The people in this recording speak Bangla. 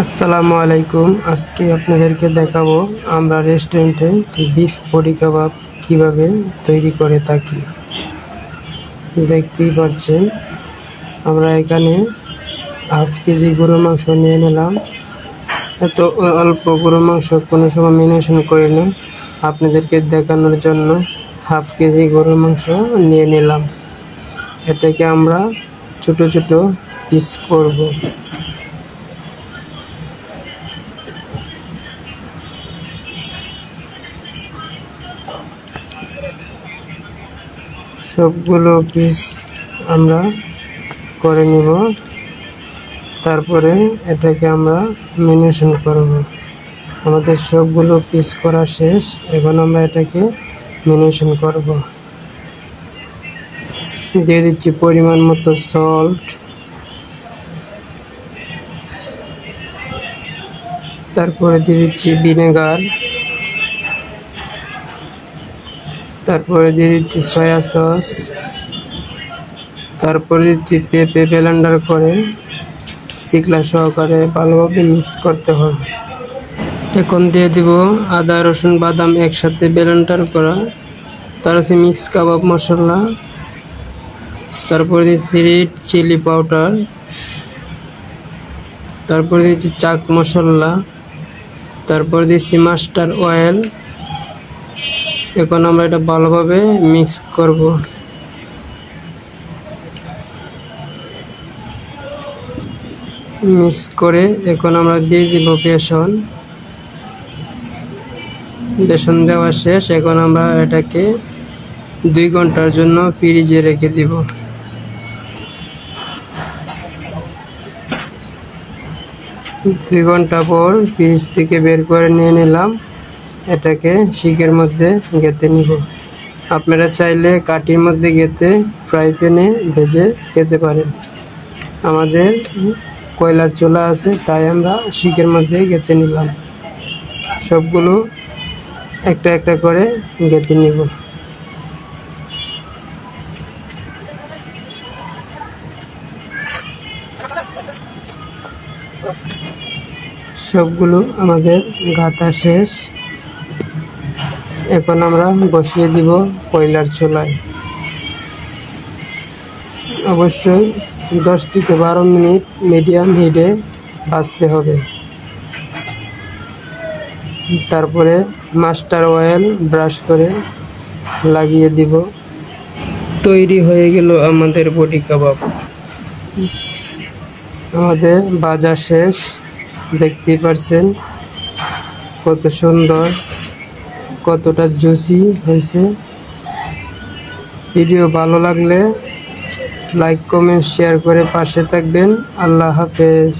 আসসালামু আলাইকুম। আজকে আপনাদেরকে দেখাবো আমরা রেস্টুরেন্টে বিফ বড়ি কাবাব কীভাবে তৈরি করে থাকি দেখতেই পাচ্ছেন, আমরা এখানে হাফ কেজি গরু মাংস নিয়ে নিলাম। এত অল্প গরু মাংস কোনো সময় মেনেশন করি না আপনাদেরকে দেখানোর জন্য হাফ কেজি গরুর মাংস নিয়ে নিলাম। এটাকে আমরা ছোট ছোট পিস করব। সবগুলো পিস আমরা করে নিব। তারপরে এটাকে আমরা মেনেশন করব। আমাদের সবগুলো পিস করা শেষ। এখন আমরা এটাকে মেনেশন করব। দিয়ে দিচ্ছি পরিমাণ মতো সল্ট তারপরে দিয়ে দিচ্ছি ভিনেগার তারপরে দিয়ে দিচ্ছি সয়া সস তারপরে দিচ্ছি পেঁপে ব্লেন্ডার করে শিকলা সহকারে ভালোভাবে মিক্স করতে হবে। এখন দিয়ে দিব আদা, রসুন, বাদাম একসাথে ব্লেন্ডার করা, তার আছে মিক্স কাবাব মশলা, তারপরে দিচ্ছি রেড চিলি পাউডার তারপরে দিচ্ছি চাক মশলা, তারপর দিচ্ছি মাস্টার অয়েল এখন আমরা এটা ভালোভাবে মিক্স করব। মিক্স করে এখন আমরা দিয়ে দিব বেসন। বেসন দেওয়া শেষ, এখন আমরা এটাকে দুই ঘণ্টার জন্য ফ্রিজে রেখে দিব। দুই ঘণ্টা পর ফ্রিজ থেকে বের করে নিয়ে নিলাম। এটাকে শিকের মধ্যে গেঁথে নিব। আপনারা চাইলে কাঠির মধ্যে গেঁথে ফ্রাই প্যানে ভেজে খেতে পারেন। আমাদের কয়লার চুলা আছে, তাই আমরা শিকের মধ্যে গেঁথে নিলাম। সবগুলো একটা একটা করে গেঁথে নিব। সবগুলো আমাদের গাঁথা শেষ। এখন আমরা বসিয়ে দিব কয়লার চুলায়। অবশ্যই দশ থেকে বারো মিনিট মিডিয়াম হিটে ভাজতে হবে। তারপরে মাস্টার অয়েল ব্রাশ করে লাগিয়ে দিব। তৈরি হয়ে গেল আমাদের বডি কাবাব। আমাদের বাজার শেষ। দেখতেই পারছেন কত সুন্দর কতটা জুসি হয়েছে। ভিডিও ভালো লাগলে লাইক কমেন্ট শেয়ার করে পাশে থাকবেন। আল্লাহ হাফেজ।